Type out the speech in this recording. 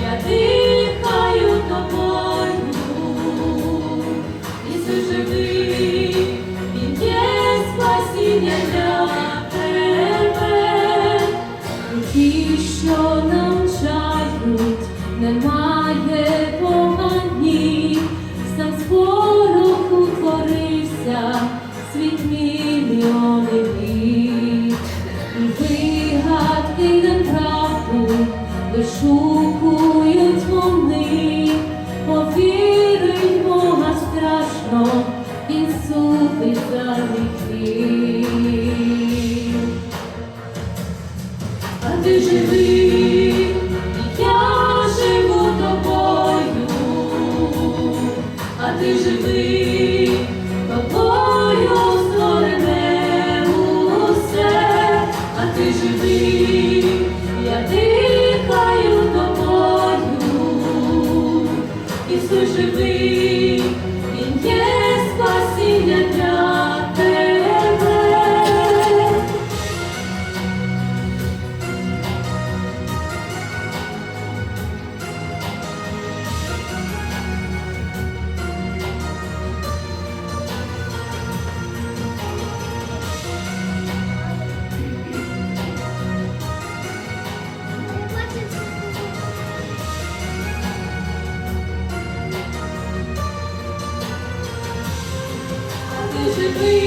я дихаю тобою. живий, він є спасіння. для please.